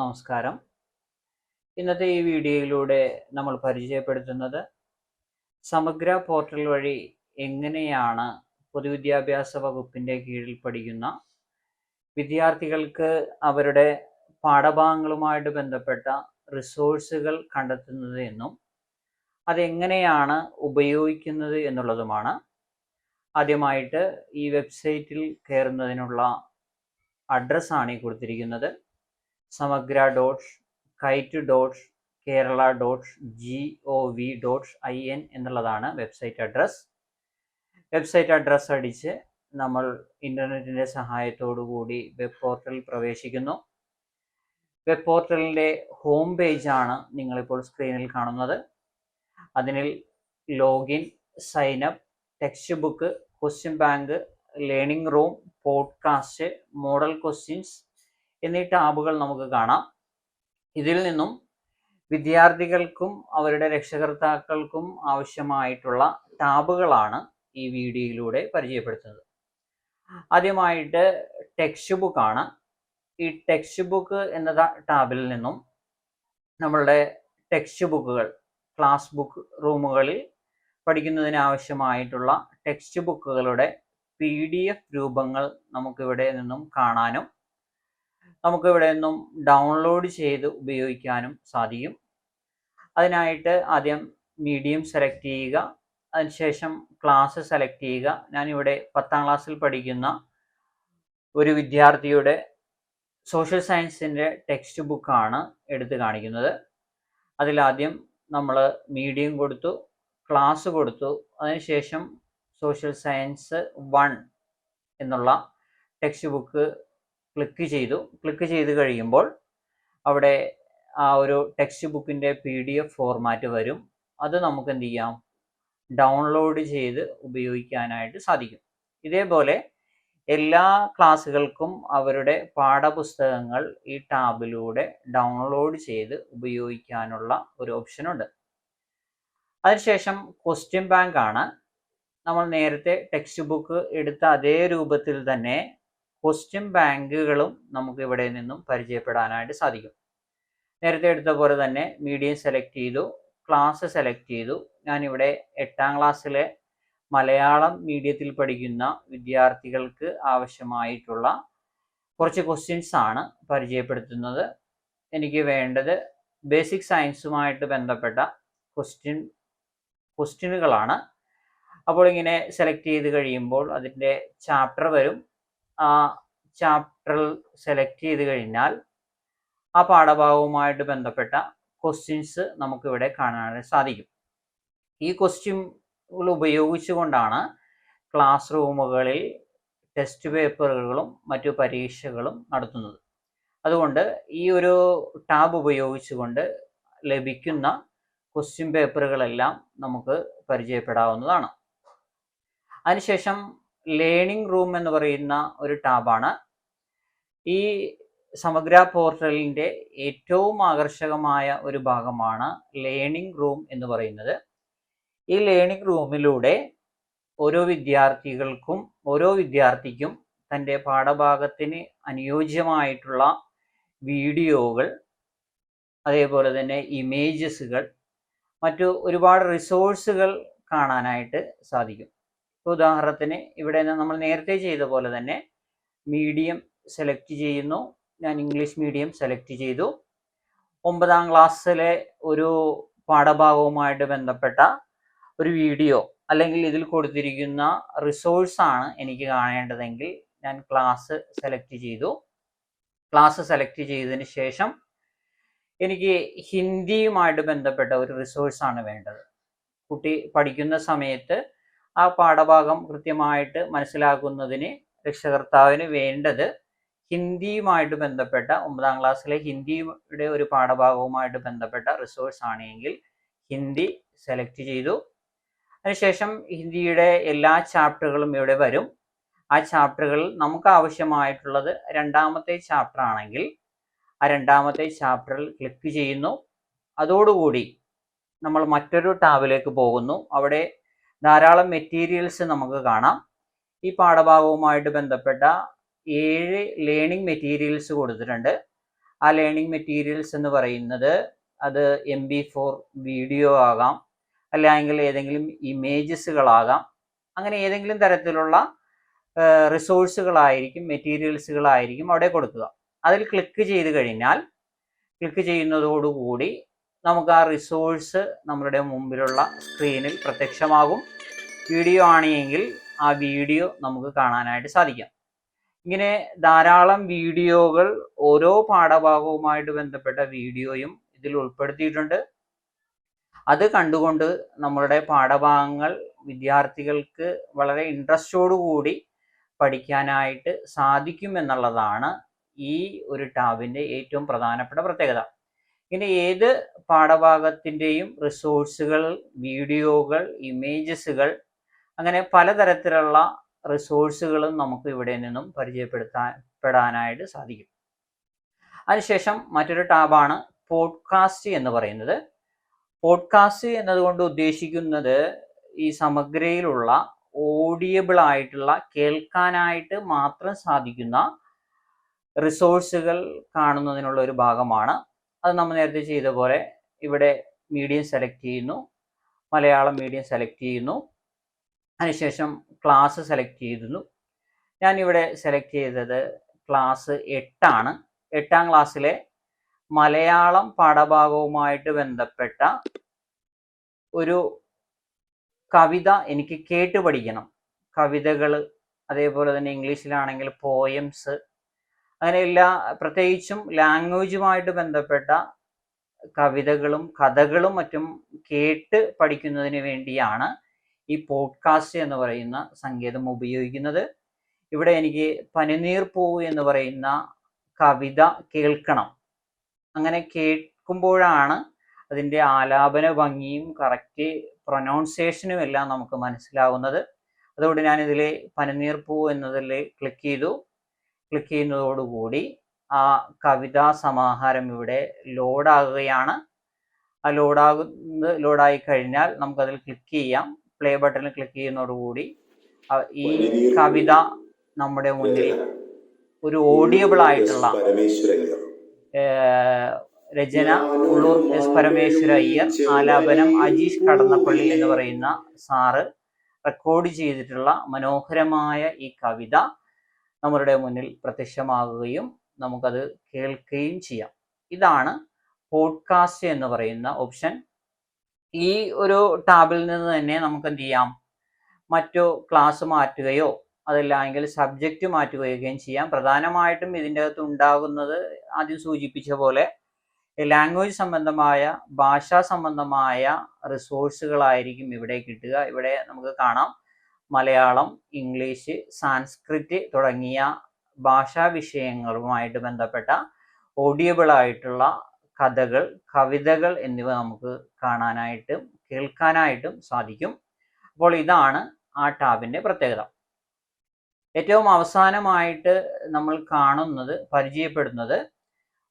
നമസ്കാരം. ഇന്നത്തെ ഈ വീഡിയോയിലൂടെ നമ്മൾ പരിചയപ്പെടുത്തുന്നത് സമഗ്ര പോർട്ടൽ വഴി എങ്ങനെയാണ് പൊതുവിദ്യാഭ്യാസ വകുപ്പിന്റെ കീഴിൽ പഠിക്കുന്ന വിദ്യാർത്ഥികൾക്ക് അവരുടെ പാഠഭാഗങ്ങളുമായിട്ട് ബന്ധപ്പെട്ട റിസോഴ്സുകൾ കണ്ടെത്തുന്നത് എന്നും അതെങ്ങനെയാണ് ഉപയോഗിക്കുന്നത് എന്നുള്ളതുമാണ് ആദ്യമായിട്ട് ഈ വെബ്സൈറ്റിൽ കയറുന്നതിനുള്ള അഡ്രസ്സാണ് ഈ കൊടുത്തിരിക്കുന്നത്. Samagra dot kite dot Kerala dot G O V dot I N എന്നുള്ളതാണ് വെബ്സൈറ്റ് അഡ്രസ്സ്. വെബ്സൈറ്റ് അഡ്രസ്സ് അടിച്ച് നമ്മൾ ഇന്റർനെറ്റിന്റെ കൂടി വെബ് പോർട്ടലിൽ പ്രവേശിക്കുന്നു. വെബ് പോർട്ടലിന്റെ ഹോം പേജാണ് നിങ്ങളിപ്പോൾ സ്ക്രീനിൽ കാണുന്നത്. അതിനിൽ login sign up text book question bank learning room podcast model questions എന്നീ ടാബുകൾ നമുക്ക് കാണാം. ഇതിൽ നിന്നും വിദ്യാർത്ഥികൾക്കും അവരുടെ രക്ഷകർത്താക്കൾക്കും ആവശ്യമായിട്ടുള്ള ടാബുകളാണ് ഈ വീഡിയോയിലൂടെ പരിചയപ്പെടുത്തുന്നത്. ആദ്യമായിട്ട് ടെക്സ്റ്റ് ബുക്കാണ് ഈ ടെക്സ്റ്റ് ബുക്ക് എന്ന ടാബിൽ നിന്നും നമ്മളുടെ ടെക്സ്റ്റ് ബുക്കുകൾ ക്ലാസ് ബുക്ക് റൂമുകളിൽ പഠിക്കുന്നതിന് ആവശ്യമായിട്ടുള്ള ടെക്സ്റ്റ് ബുക്കുകളുടെ പി ഡി എഫ് രൂപങ്ങൾ നമുക്കിവിടെ നിന്നും കാണാനും നമുക്കിവിടെ നിന്നും ഡൗൺലോഡ് ചെയ്ത് ഉപയോഗിക്കാനും സാധിക്കും. അതിനായിട്ട് ആദ്യം മീഡിയം സെലക്ട് ചെയ്യുക. അതിനുശേഷം ക്ലാസ് സെലക്ട് ചെയ്യുക. ഞാനിവിടെ പത്താം ക്ലാസ്സിൽ പഠിക്കുന്ന ഒരു വിദ്യാർത്ഥിയുടെ സോഷ്യൽ സയൻസിന്റെ ടെക്സ്റ്റ് ബുക്കാണ് എടുത്ത് കാണിക്കുന്നത്. അതിലാദ്യം നമ്മൾ മീഡിയം കൊടുത്തു ക്ലാസ് കൊടുത്തു. അതിനുശേഷം സോഷ്യൽ സയൻസ് വൺ എന്നുള്ള ടെക്സ്റ്റ് ബുക്ക് ക്ലിക്ക് ചെയ്തു. ക്ലിക്ക് ചെയ്ത് കഴിയുമ്പോൾ അവിടെ ആ ഒരു ടെക്സ്റ്റ് ബുക്കിന്റെ പി ഡി എഫ് ഫോർമാറ്റ് വരും. അത് നമുക്ക് എന്ത് ചെയ്യാം? ഡൗൺലോഡ് ചെയ്ത് ഉപയോഗിക്കാനായിട്ട് സാധിക്കും. ഇതേപോലെ എല്ലാ ക്ലാസ്സുകൾക്കും അവരുടെ പാഠപുസ്തകങ്ങൾ ഈ ടാബിലൂടെ ഡൗൺലോഡ് ചെയ്ത് ഉപയോഗിക്കാനുള്ള ഒരു ഓപ്ഷനുണ്ട് അതിനുശേഷം ക്വസ്റ്റ്യൻ ബാങ്ക് ആണ്. നമ്മൾ നേരത്തെ ടെക്സ്റ്റ് ബുക്ക് എടുത്ത അതേ രൂപത്തിൽ തന്നെ ക്വസ്റ്റ്യൻ ബാങ്കുകളും നമുക്ക് ഇവിടെ നിന്നും പരിചയപ്പെടാനായിട്ട് സാധിക്കും. നേരത്തെ എടുത്ത പോലെ തന്നെ മീഡിയം സെലക്ട് ചെയ്തു ക്ലാസ് സെലക്ട് ചെയ്തു. ഞാനിവിടെ എട്ടാം ക്ലാസ്സിലെ മലയാളം മീഡിയത്തിൽ പഠിക്കുന്ന വിദ്യാർത്ഥികൾക്ക് ആവശ്യമായിട്ടുള്ള കുറച്ച് ക്വസ്റ്റ്യൻസ് ആണ് പരിചയപ്പെടുത്തുന്നത്. എനിക്ക് വേണ്ടത് ബേസിക് സയൻസുമായിട്ട് ബന്ധപ്പെട്ട ക്വസ്റ്റ്യൻ ക്വസ്റ്റ്യനുകളാണ് അപ്പോൾ ഇങ്ങനെ സെലക്ട് ചെയ്ത് കഴിയുമ്പോൾ അതിന്റെ ചാപ്റ്റർ വരും. ആ ചാപ്റ്ററിൽ സെലക്ട് ചെയ്ത് കഴിഞ്ഞാൽ ആ പാഠഭാഗവുമായിട്ട് ബന്ധപ്പെട്ട ക്വസ്റ്റ്യൻസ് നമുക്കിവിടെ കാണാനായിട്ട് സാധിക്കും. ഈ ക്വസ്റ്റ്യനുകൾ ഉപയോഗിച്ചുകൊണ്ടാണ് ക്ലാസ് റൂമുകളിൽ ടെസ്റ്റ് പേപ്പറുകളും മറ്റു പരീക്ഷകളും നടത്തുന്നത്. അതുകൊണ്ട് ഈ ഒരു ടാബ് ഉപയോഗിച്ചുകൊണ്ട് ലഭിക്കുന്ന ക്വസ്റ്റ്യൻ പേപ്പറുകളെല്ലാം നമുക്ക് പരിചയപ്പെടാവുന്നതാണ്. അതിനുശേഷം ലേണിംഗ് റൂം എന്ന് പറയുന്ന ഒരു ടാബാണ് ഈ സമഗ്ര പോർട്ടലിന്റെ ഏറ്റവും ആകർഷകമായ ഒരു ഭാഗമാണ് ലേണിംഗ് റൂം എന്ന് പറയുന്നത്. ഈ ലേണിംഗ് റൂമിലൂടെ ഓരോ വിദ്യാർത്ഥികൾക്കും ഓരോ വിദ്യാർത്ഥിക്കും തന്റെ പാഠഭാഗത്തിന് അനുയോജ്യമായിട്ടുള്ള വീഡിയോകൾ അതേപോലെ തന്നെ ഇമേജസുകൾ മറ്റു ഒരുപാട് റിസോഴ്സുകൾ കാണാനായിട്ട് സാധിക്കും. ഉദാഹരണത്തിന് ഇവിടെ നമ്മൾ നേരത്തെ ചെയ്ത പോലെ തന്നെ മീഡിയം സെലക്ട് ചെയ്യുന്നു. ഞാൻ ഇംഗ്ലീഷ് മീഡിയം സെലക്ട് ചെയ്തു. ഒമ്പതാം ക്ലാസ്സിലെ ഒരു പാഠഭാഗവുമായിട്ട് ബന്ധപ്പെട്ട ഒരു വീഡിയോ അല്ലെങ്കിൽ ഇതിൽ കൊടുത്തിരിക്കുന്ന റിസോഴ്സ് ആണ് എനിക്ക് കാണേണ്ടതെങ്കിൽ ഞാൻ ക്ലാസ് സെലക്ട് ചെയ്തു. ക്ലാസ് സെലക്ട് ചെയ്തതിന് ശേഷം എനിക്ക് ഹിന്ദിയുമായിട്ട് ബന്ധപ്പെട്ട ഒരു റിസോഴ്സ് ആണ് വേണ്ടത്. കുട്ടി പഠിക്കുന്ന സമയത്ത് ആ പാഠഭാഗം കൃത്യമായിട്ട് മനസ്സിലാക്കുന്നതിന് രക്ഷകർത്താവിന് വേണ്ടത് ഹിന്ദിയുമായിട്ട് ബന്ധപ്പെട്ട ഒമ്പതാം ക്ലാസ്സിലെ ഹിന്ദിയുടെ ഒരു പാഠഭാഗവുമായിട്ട് ബന്ധപ്പെട്ട റിസോഴ്സ് ആണെങ്കിൽ ഹിന്ദി സെലക്ട് ചെയ്തു. അതിനുശേഷം ഹിന്ദിയുടെ എല്ലാ ചാപ്റ്ററുകളും ഇവിടെ വരും. ആ ചാപ്റ്ററുകളിൽ നമുക്ക് ആവശ്യമായിട്ടുള്ളത് രണ്ടാമത്തെ ചാപ്റ്റർ ആണെങ്കിൽ ആ രണ്ടാമത്തെ ചാപ്റ്ററിൽ ക്ലിക്ക് ചെയ്യുന്നു. അതോടുകൂടി നമ്മൾ മറ്റൊരു ടാബിലേക്ക് പോകുന്നു. അവിടെ ധാരാളം മെറ്റീരിയൽസ് നമുക്ക് കാണാം. ഈ പാഠഭാഗവുമായിട്ട് ബന്ധപ്പെട്ട ഏഴ് ലേണിംഗ് മെറ്റീരിയൽസ് കൊടുത്തിട്ടുണ്ട്. ആ ലേണിംഗ് മെറ്റീരിയൽസ് എന്ന് പറയുന്നത് അത് എം ബി ഫോർ വീഡിയോ ആകാം അല്ലെങ്കിൽ ഏതെങ്കിലും ഇമേജസുകളാകാം അങ്ങനെ ഏതെങ്കിലും തരത്തിലുള്ള റിസോഴ്സുകളായിരിക്കും മെറ്റീരിയൽസുകളായിരിക്കും അവിടെ കൊടുക്കുക. അതിൽ ക്ലിക്ക് ചെയ്ത് കഴിഞ്ഞാൽ ക്ലിക്ക് ചെയ്യുന്നതോടുകൂടി നമുക്ക് ആ റിസോഴ്സ് നമ്മളുടെ മുമ്പിലുള്ള സ്ക്രീനിൽ പ്രത്യക്ഷമാകും. വീഡിയോ ആണെങ്കിൽ ആ വീഡിയോ നമുക്ക് കാണാനായിട്ട് സാധിക്കാം. ഇങ്ങനെ ധാരാളം വീഡിയോകൾ ഓരോ പാഠഭാഗവുമായിട്ട് ബന്ധപ്പെട്ട വീഡിയോയും ഇതിൽ ഉൾപ്പെടുത്തിയിട്ടുണ്ട്. അത് കണ്ടുകൊണ്ട് നമ്മളുടെ പാഠഭാഗങ്ങൾ വിദ്യാർത്ഥികൾക്ക് വളരെ ഇൻട്രസ്റ്റോടു കൂടി പഠിക്കാനായിട്ട് സാധിക്കും എന്നുള്ളതാണ് ഈ ഒരു ടാബിന്റെ ഏറ്റവും പ്രധാനപ്പെട്ട പ്രത്യേകത. ഇങ്ങനെ ഏത് പാഠഭാഗത്തിന്റെയും റിസോഴ്സുകൾ വീഡിയോകൾ ഇമേജസുകൾ അങ്ങനെ പലതരത്തിലുള്ള റിസോഴ്സുകളും നമുക്ക് ഇവിടെ നിന്നും പരിചയപ്പെടുത്താൻ പെടാനായിട്ട് സാധിക്കും. അതിനുശേഷം മറ്റൊരു ടാബാണ് പോഡ്കാസ്റ്റ് എന്ന് പറയുന്നത്. പോഡ്കാസ്റ്റ് എന്നതുകൊണ്ട് ഉദ്ദേശിക്കുന്നത് ഈ സമഗ്രയിലുള്ള ഓഡിയബിൾ ആയിട്ടുള്ള കേൾക്കാനായിട്ട് മാത്രം സാധിക്കുന്ന റിസോഴ്സുകൾ കാണുന്നതിനുള്ള ഒരു ഭാഗമാണ് അത് നമ്മൾ നേരത്തെ ചെയ്ത പോലെ ഇവിടെ മീഡിയം സെലക്ട് ചെയ്യുന്നു. മലയാളം മീഡിയം സെലക്ട് ചെയ്യുന്നു. അതിനുശേഷം ക്ലാസ് സെലക്ട് ചെയ്തിരുന്നു. ഞാനിവിടെ സെലക്ട് ചെയ്തത് ക്ലാസ് എട്ടാണ്. എട്ടാം ക്ലാസ്സിലെ മലയാളം പാഠഭാഗവുമായിട്ട് ബന്ധപ്പെട്ട ഒരു കവിത എനിക്ക് കേട്ട് പഠിക്കണം. കവിതകൾ അതേപോലെ തന്നെ ഇംഗ്ലീഷിലാണെങ്കിൽ പോയംസ് അങ്ങനെ എല്ലാ പ്രത്യേകിച്ചും ലാംഗ്വേജുമായിട്ട് ബന്ധപ്പെട്ട കവിതകളും കഥകളും മറ്റും കേട്ട് പഠിക്കുന്നതിന് വേണ്ടിയാണ് ഈ പോഡ്കാസ്റ്റ് എന്ന് പറയുന്ന സങ്കേതം ഉപയോഗിക്കുന്നത്. ഇവിടെ എനിക്ക് പനിനീർ പൂ എന്ന് പറയുന്ന കവിത കേൾക്കണം. അങ്ങനെ കേൾക്കുമ്പോഴാണ് അതിന്റെ ആലാപന ഭംഗിയും കറക്റ്റ് പ്രൊനൗൺസിയേഷനും എല്ലാം നമുക്ക് മനസ്സിലാവുന്നത്. അതുകൊണ്ട് ഞാനിതിൽ പനിനീർ പൂ എന്നതിൽ ക്ലിക്ക് ചെയ്തു. ക്ലിക്ക് ചെയ്യുന്നതോടുകൂടി ആ കവിതാ സമാഹാരം ഇവിടെ ലോഡാകുകയാണ് ആ ലോഡാകുന്നത് ലോഡായി കഴിഞ്ഞാൽ നമുക്കതിൽ ക്ലിക്ക് ചെയ്യാം. പ്ലേ ബട്ടണിൽ ക്ലിക്ക് ചെയ്യുന്നതോടുകൂടി ഈ കവിത നമ്മുടെ മുന്നിൽ ഒരു ഓഡിയബിൾ ആയിട്ടുള്ള രചന ഉള്ളൂർ എസ് പരമേശ്വര അയ്യർ ആലാപനം അജീഷ് കടന്നപ്പള്ളി എന്ന് പറയുന്ന സാറ് റെക്കോർഡ് ചെയ്തിട്ടുള്ള മനോഹരമായ ഈ കവിത നമ്മളുടെ മുന്നിൽ പ്രത്യക്ഷമാകുകയും നമുക്കത് കേൾക്കുകയും ചെയ്യാം. ഇതാണ് പോഡ്കാസ്റ്റ് എന്ന് പറയുന്ന ഓപ്ഷൻ ഈ ഒരു ടാബിൽ നിന്ന് തന്നെ നമുക്ക് എന്ത് ചെയ്യാം? മറ്റു ക്ലാസ് മാറ്റുകയോ അതല്ലെങ്കിൽ സബ്ജക്റ്റ് മാറ്റുകയൊക്കെയും ചെയ്യാം. പ്രധാനമായിട്ടും ഇതിന്റെ അകത്ത് ഉണ്ടാകുന്നത് ആദ്യം സൂചിപ്പിച്ച പോലെ ലാംഗ്വേജ് സംബന്ധമായ ഭാഷാ സംബന്ധമായ റിസോഴ്സുകളായിരിക്കും ഇവിടെ കിട്ടുക. ഇവിടെ നമുക്ക് കാണാം. മലയാളം ഇംഗ്ലീഷ് സാൻസ്ക്രിറ്റ് തുടങ്ങിയ ഭാഷാ വിഷയങ്ങളുമായിട്ട് ബന്ധപ്പെട്ട ഓഡിയബിൾ ആയിട്ടുള്ള കഥകൾ കവിതകൾ എന്നിവ നമുക്ക് കാണാനായിട്ടും കേൾക്കാനായിട്ടും സാധിക്കും. അപ്പോൾ ഇതാണ് ആ ടാബിന്റെ പ്രത്യേകത. ഏറ്റവും അവസാനമായിട്ട് നമ്മൾ കാണുന്നത് പരിചയപ്പെടുന്നത്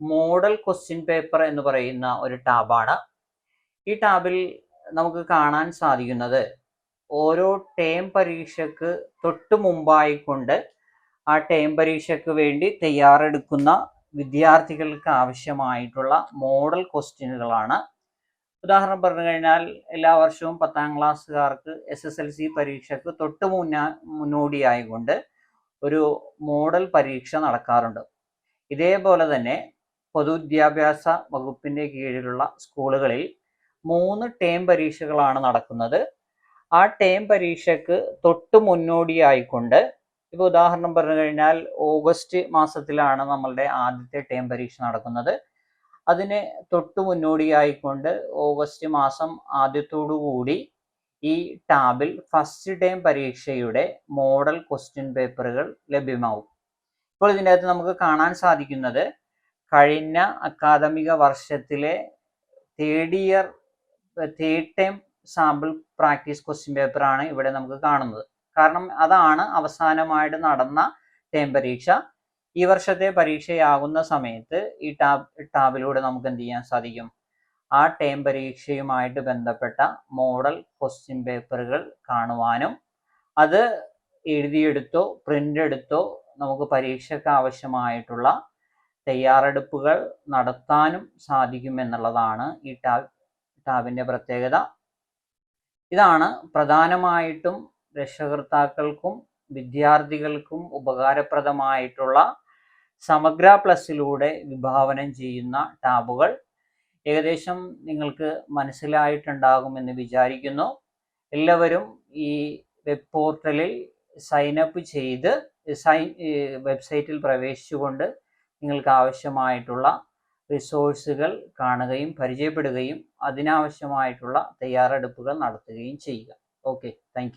മോഡൽ ക്വസ്റ്റ്യൻ പേപ്പർ എന്ന് പറയുന്ന ഒരു ടാബാണ്. ഈ ടാബിൽ നമുക്ക് കാണാൻ സാധിക്കുന്നത് ഓരോ ടേം പരീക്ഷയ്ക്ക് തൊട്ട് മുമ്പായിക്കൊണ്ട് ആ ടേം പരീക്ഷയ്ക്ക് വേണ്ടി തയ്യാറെടുക്കുന്ന വിദ്യാർത്ഥികൾക്ക് ആവശ്യമായിട്ടുള്ള മോഡൽ ക്വസ്റ്റ്യനുകളാണ്. ഉദാഹരണം പറഞ്ഞു കഴിഞ്ഞാൽ എല്ലാ വർഷവും പത്താം ക്ലാസ്സുകാർക്ക് എസ് എസ് എൽ സി പരീക്ഷയ്ക്ക് തൊട്ട് മുന്നാ മുന്നോടിയായിക്കൊണ്ട് ഒരു മോഡൽ പരീക്ഷ നടക്കാറുണ്ട്. ഇതേപോലെ തന്നെ പൊതുവിദ്യാഭ്യാസ വകുപ്പിന്റെ കീഴിലുള്ള സ്കൂളുകളിൽ മൂന്ന് ടേം പരീക്ഷകളാണ് നടക്കുന്നത്. ആ ടേം പരീക്ഷയ്ക്ക് തൊട്ട് മുന്നോടിയായിക്കൊണ്ട് ഇപ്പോൾ ഉദാഹരണം പറഞ്ഞു കഴിഞ്ഞാൽ ഓഗസ്റ്റ് മാസത്തിലാണ് നമ്മളുടെ ആദ്യത്തെ ടേം പരീക്ഷ നടക്കുന്നത്. അതിന് തൊട്ട് മുന്നോടിയായിക്കൊണ്ട് ഓഗസ്റ്റ് മാസം കൂടി ഈ ടാബിൽ ഫസ്റ്റ് ടേം പരീക്ഷയുടെ മോഡൽ ക്വസ്റ്റ്യൻ പേപ്പറുകൾ ലഭ്യമാവും. ഇപ്പോൾ ഇതിന്റെ അകത്ത് നമുക്ക് കാണാൻ സാധിക്കുന്നത് കഴിഞ്ഞ അക്കാദമിക വർഷത്തിലെ third year third time sample practice question paper ആണ് ഇവിടെ നമുക്ക് കാണുന്നത്. കാരണം അതാണ് അവസാനമായിട്ട് നടന്ന ടേം പരീക്ഷ. ഈ വർഷത്തെ പരീക്ഷയാകുന്ന സമയത്ത് ഈ ടാബ് ടാബിലൂടെ നമുക്ക് എന്ത് ചെയ്യാൻ സാധിക്കും? ആ ടേം പരീക്ഷയുമായിട്ട് ബന്ധപ്പെട്ട മോഡൽ ക്വസ്റ്റ്യൻ പേപ്പറുകൾ കാണുവാനും അത് എഴുതിയെടുത്തോ പ്രിന്റ് എടുത്തോ നമുക്ക് പരീക്ഷയ്ക്ക് ആവശ്യമായിട്ടുള്ള തയ്യാറെടുപ്പുകൾ നടത്താനും സാധിക്കുമെന്നുള്ളതാണ് ഈ ടാബ് ടാബിന്റെ പ്രത്യേകത. ഇതാണ് പ്രധാനമായിട്ടും രക്ഷകർത്താക്കൾക്കും വിദ്യാർത്ഥികൾക്കും ഉപകാരപ്രദമായിട്ടുള്ള സമഗ്ര പ്ലസിലൂടെ വിഭാവനം ചെയ്യുന്ന ടാബുകൾ. ഏകദേശം നിങ്ങൾക്ക് മനസ്സിലായിട്ടുണ്ടാകുമെന്ന് വിചാരിക്കുന്നു. എല്ലാവരും ഈ വെബ് പോർട്ടലിൽ സൈനപ്പ് ചെയ്ത് സൈൻ വെബ്സൈറ്റിൽ പ്രവേശിച്ചുകൊണ്ട് നിങ്ങൾക്ക് ആവശ്യമായിട്ടുള്ള റിസോഴ്സുകൾ കാണുകയും പരിചയപ്പെടുകയും അതിനാവശ്യമായിട്ടുള്ള തയ്യാറെടുപ്പുകൾ നടത്തുകയും ചെയ്യുക. Okay thank